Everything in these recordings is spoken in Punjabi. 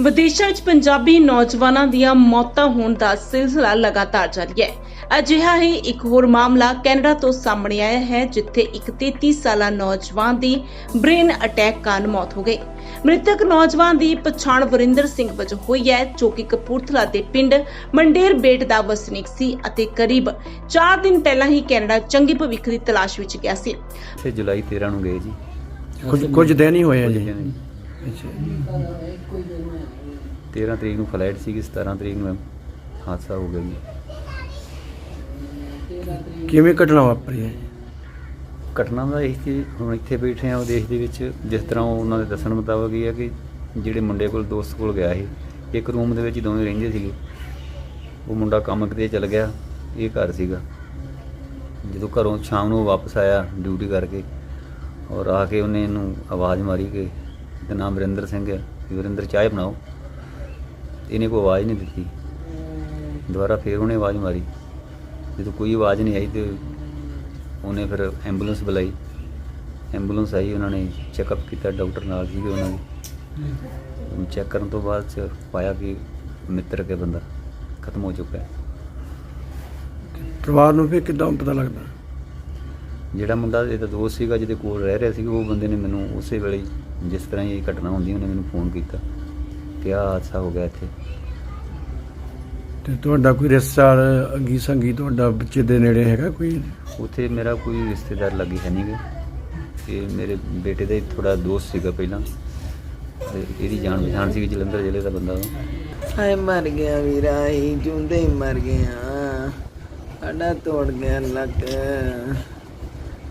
ਵਿਦੇਸ਼ਾਂ ਵਿੱਚ ਪੰਜਾਬੀ ਨੌਜਵਾਨਾਂ ਦੀਆਂ ਮੌਤਾਂ ਹੋਣ ਦਾ ਸਿਲਸਿਲਾ ਲਗਾਤਾਰ ਜਾਰੀ ਹੈ। ਅਜਿਹਾ ਹੀ ਇੱਕ ਹੋਰ ਮਾਮਲਾ ਕੈਨੇਡਾ ਤੋਂ ਸਾਹਮਣੇ ਆਇਆ ਹੈ ਜਿੱਥੇ ਇੱਕ 33 ਸਾਲਾ ਨੌਜਵਾਨ ਦੀ ਬ੍ਰੇਨ ਅਟੈਕ ਕਾਰਨ ਮੌਤ ਹੋ ਗਈ। ਮ੍ਰਿਤਕ ਨੌਜਵਾਨ ਦੀ ਪਛਾਣ ਵਰਿੰਦਰ ਸਿੰਘ ਵਜੋਂ ਹੋਈ ਹੈ ਜੋ ਕਿ ਕਪੂਰਥਲਾ ਦੇ ਪਿੰਡ ਮੰਡੇਰ ਬੇਟ ਦਾ ਵਸਨੀਕ ਸੀ ਅਤੇ ਕਰੀਬ 4 ਦਿਨ ਪਹਿਲਾਂ ਹੀ ਕੈਨੇਡਾ ਚੰਗੀ ਭਵਿੱਖ ਦੀ ਤਲਾਸ਼ ਵਿੱਚ ਗਿਆ ਸੀ। ਤੇ ਜੁਲਾਈ 13 ਨੂੰ ਗਏ ਜੀ। ਕੁਝ ਕੁਝ ਦਿਨ ਹੀ ਹੋਏ ਆ ਜੀ। ਅੱਛਾ 13 ਤਰੀਕ ਨੂੰ ਫਲਾਈਟ ਸੀਗੀ 17 ਤਰੀਕ ਨੂੰ ਹਾਦਸਾ ਹੋ ਗਿਆ ਜੀ। ਕਿਵੇਂ ਘਟਨਾ ਵਾਪਰੀ ਹੈ? ਘਟਨਾ ਦਾ ਇਹ ਕਿ ਹੁਣ ਇੱਥੇ ਬੈਠੇ ਆ ਉਹ ਦੇਸ਼ ਦੇ ਵਿੱਚ ਜਿਸ ਤਰ੍ਹਾਂ ਉਹ ਉਹਨਾਂ ਦੇ ਦੱਸਣ ਮੁਤਾਬਕ ਇਹ ਹੈ ਕਿ ਜਿਹੜੇ ਮੁੰਡੇ ਕੋਲ ਦੋਸਤ ਕੋਲ ਗਿਆ ਸੀ ਇੱਕ ਰੂਮ ਦੇ ਵਿੱਚ ਹੀ ਦੋਵੇਂ ਰਹਿੰਦੇ ਸੀਗੇ। ਉਹ ਮੁੰਡਾ ਕੰਮ ਕਿਤੇ ਚਲ ਗਿਆ ਇਹ ਘਰ ਸੀਗਾ। ਜਦੋਂ ਘਰੋਂ ਸ਼ਾਮ ਨੂੰ ਵਾਪਸ ਆਇਆ ਡਿਊਟੀ ਕਰਕੇ ਔਰ ਆ ਕੇ ਉਹਨੇ ਇਹਨੂੰ ਆਵਾਜ਼ ਮਾਰੀ ਕਿ ਇਹਦਾ ਨਾਮ ਵਰਿੰਦਰ ਸਿੰਘ ਹੈ। ਵੀ ਵਰਿੰਦਰ ਚਾਹ ਬਣਾਓ। ਇਹਨੇ ਕੋਈ ਆਵਾਜ਼ ਨਹੀਂ ਦਿੱਤੀ। ਦੁਬਾਰਾ ਫੇਰ ਉਹਨੇ ਆਵਾਜ਼ ਮਾਰੀ। ਜਦੋਂ ਕੋਈ ਆਵਾਜ਼ ਨਹੀਂ ਆਈ ਤੇ ਉਹਨੇ ਫਿਰ ਐਂਬੂਲੈਂਸ ਬੁਲਾਈ। ਐਂਬੂਲੈਂਸ ਆਈ ਉਹਨਾਂ ਨੇ ਚੈੱਕਅਪ ਕੀਤਾ ਡਾਕਟਰ ਨਾਲ ਸੀਗੇ ਉਹਨਾਂ ਦੇ। ਚੈੱਕ ਕਰਨ ਤੋਂ ਬਾਅਦ ਚ ਪਾਇਆ ਕਿ ਮਿੱਤਰ ਕੇ ਬੰਦਾ ਖਤਮ ਹੋ ਚੁੱਕਾ ਹੈ। ਪਰਿਵਾਰ ਨੂੰ ਫਿਰ ਕਿਦਾਂ ਪਤਾ ਲੱਗਦਾ? ਜਿਹੜਾ ਮੁੰਡਾ ਇਹਦਾ ਦੋਸਤ ਸੀਗਾ ਜਿਹਦੇ ਕੋਲ ਰਹਿ ਰਿਹਾ ਸੀ ਉਹ ਬੰਦੇ ਨੇ ਮੈਨੂੰ ਉਸੇ ਵੇਲੇ ਜਿਸ ਤਰ੍ਹਾਂ ਇਹ ਘਟਨਾ ਹੁੰਦੀ ਉਹਨੇ ਮੈਨੂੰ ਫੋਨ ਕੀਤਾ ਕਿ ਆਹ ਹਾਦਸਾ ਹੋ ਗਿਆ ਇੱਥੇ। ਤੇ ਤੁਹਾਡਾ ਕੋਈ ਰਿਸ਼ਤੇਦਾਰ ਅੰਗੀ ਸੰਗੀ ਤੁਹਾਡਾ ਬੱਚੇ ਦੇ ਨੇੜੇ ਹੈਗਾ ਕੋਈ? ਉੱਥੇ ਮੇਰਾ ਕੋਈ ਰਿਸ਼ਤੇਦਾਰ ਲੱਗੀ ਹੈ ਨਹੀਂਗਾ ਤੇ ਮੇਰੇ ਬੇਟੇ ਦਾ ਥੋੜਾ ਦੋਸਤ ਸੀਗਾ ਪਹਿਲਾਂ। ਤੇ ਇਹਦੀ ਜਾਣ ਪਛਾਣ ਸੀਗੀ ਜਲੰਧਰ ਜ਼ਿਲ੍ਹੇ ਦਾ ਬੰਦਾ ਹਾਏ ਮਰ ਗਿਆ ਵੀਰਾ ਹੀ ਜੁੰਦੇ ਮਰ ਗਿਆ ਸਾਡਾ ਤੋੜ ਗਿਆ ਲੱਕ।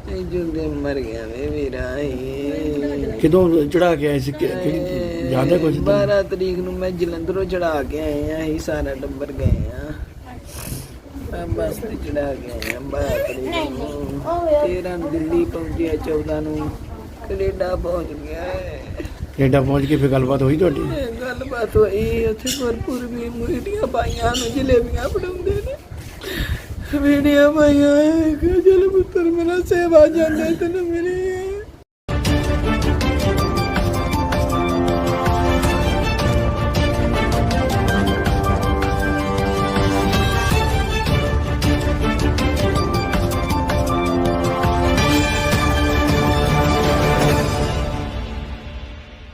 ਇਹ ਜੁੰਦੇ ਮਰ ਗਿਆ ਵੇ ਵੀਰਾ ਹੀ ਕਿਦੋਂ ਚੜਾ ਕੇ ਆਏ ਸੀ? ਕਿਹੜੀ ਹੈ ਕੁਝ 12 ਤਰੀਕ ਨੂੰ ਮੈਂ ਜਲੰਧਰੋਂ ਚੜਾ ਕੇ ਆਏ ਆ ਅਸੀਂ ਸਾਰਾ ਟੱਬਰ ਗਏ ਆ। ਮੈਂ ਬੱਸ ਤੇ ਚੜਾ ਕੇ ਆਏ ਆ 12 ਤਰੀਕ ਨੂੰ। 13 ਨੂੰ ਦਿੱਲੀ ਪਹੁੰਚਿਆ 14 ਨੂੰ। ਕੈਨੇਡਾ ਪਹੁੰਚ ਗਿਆ। ਕੈਨੇਡਾ ਪਹੁੰਚ ਕੇ ਫਿਰ ਗੱਲਬਾਤ ਹੋਈ ਤੁਹਾਡੀ? ਗੱਲਬਾਤ ਹੋਈ ਉੱਥੇ ਭਰਪੂਰ ਵੀ ਮੁਰਗੀਆਂ ਪਾਈਆਂ ਨੂੰ ਜਲੇਬੀਆਂ ਫੜਾਉਂਦੇ ਨੇ। ਵੀਡੀਓ ਪਾਈਆਂ ਹੈ ਕਿ ਜਲ ਪੁੱਤਰ ਮੇਰਾ ਸੇਵਾ ਜਾਂਦੇ ਤੈਨੂੰ ਮਿਲੀ